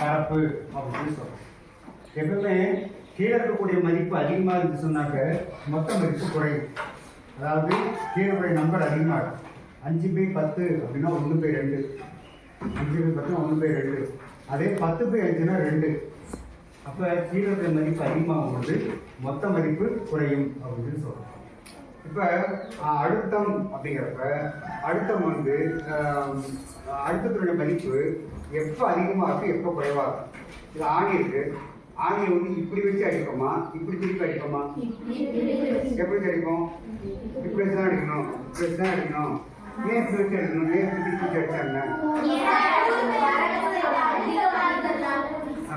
பரப்பு அப்படின்னு சொல்கிறோம் எப்பவுமே கீழே இருக்கக்கூடிய மதிப்பு அதிகமாக இருந்து சொன்னாக்க மொத்த மதிப்பு குறையும். அதாவது கீழே நம்பர் அதிகமாக இருக்கும் அஞ்சு பை பத்து அப்படின்னா ஒன்று பை ரெண்டு. அஞ்சு பை பத்துனா ஒன்று பை ரெண்டு. அதே பத்து பை அஞ்சுனா ரெண்டு. அப்போ கீழே மதிப்பு அதிகமாகும் பொழுது மொத்த மதிப்பு குறையும் அப்படின்னு சொல்கிறோம் இப்போ அழுத்தம் அப்படிங்கிறப்ப அழுத்தம் வந்து ஆஹ், அழுத்தத்தினுடைய மதிப்பு எப்போ அதிகமாக இருக்கும் எப்போ குறைவாக இருக்கும் இது ஆணி இருக்கு. ஆணியை வந்து இப்படி வச்சு அடிப்போமா? இப்படி திருப்பி அடிப்போமா? எப்படி அடிப்போம்? இப்படி வச்சு தான் அடிக்கணும். இப்படி வச்சு தான் அடிக்கணும். ஏன் வச்சு அடிக்கணும்? ஏன் திருப்பி வச்சு அடிச்சாங்க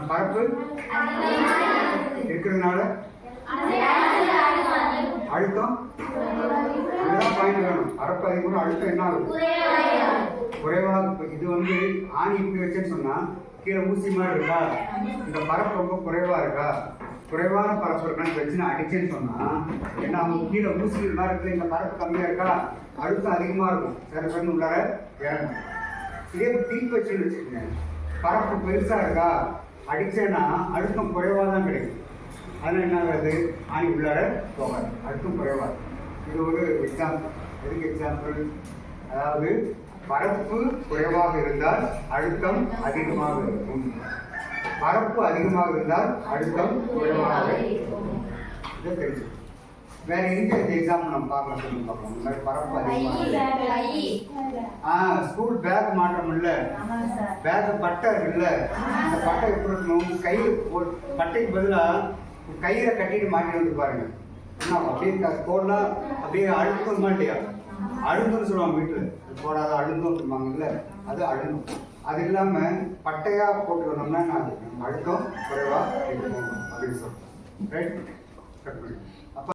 பரப்பு? இருக்கிறதுனால? அழுத்தம் இதுதான் பாயிண்ட் வேணும் பரப்பு அதிகம் அழுத்தம் என்ன ஆகும் குறைவாக இது வந்து ஆணி இப்படி வச்சேன்னு சொன்னால் கீழே ஊசி மாதிரி இருக்கா? இந்த பரப்பு ரொம்ப குறைவாக இருக்கா? குறைவான பரப்பு இருக்கான்னு வச்சு நான் அடிச்சேன்னு சொன்னால் ஏன்னா அவங்க கீழே ஊசி மாதிரி இருக்கு. இந்த பரப்பு கம்மியா இருக்கா? அழுத்தம் அதிகமாக இருக்கும். சில பேர் உள்ளார இறங்கும். இதே திருப்பி வச்சுன்னு வச்சுக்கோங்க. பரப்பு பெருசாக இருக்கா? அடிச்சேன்னா அழுத்தம் குறைவா தான் கிடைக்கும். அதனால என்ன ஆகுது? ஆணி உள்ளார போகாது. அழுத்தம் குறைவா இருக்கும். இது ஒரு எக்ஸாம்பிள் எதுக்கு எக்ஸாம்பிள் அதாவது பரப்பு குறைவாக இருந்தால் அழுத்தம் அதிகமாக இருக்கும். பரப்பு அதிகமாக இருந்தால் அழுத்தம் குறைவாக இருக்கும். இதை தெரிஞ்சு வேற எங்க இந்த எக்ஸாம்பிள் நம்ம பார்க்கலாம் சொல்லுங்க பார்க்கலாம் இந்த மாதிரி பரப்பு அதிகமாக ஆ ஸ்கூல் பேக் மாற்றம் இல்ல. பேக் பட்டை இருக்குல்ல. அந்த பட்டை எப்படி இருக்கணும்? கை பட்டைக்கு பதிலா ஒரு கயிறை கட்டிட்டு மாட்டி வந்து பாருங்க. என்ன அப்படியே போடலாம் அப்படியே அழுத்தம் மாட்டியா? அழுந்தம்னு சொல்லுவாங்க வீட்டுல. போடாத அழுந்தம் சொல்லுவாங்கல்ல அது அழுந்தம் அது இல்லாம பட்டையா வந்தோம்னா அது அழுக்கம் குறைவா இருக்கும். அப்படின்னு சொல்லுவோம் ரைட் அப்ப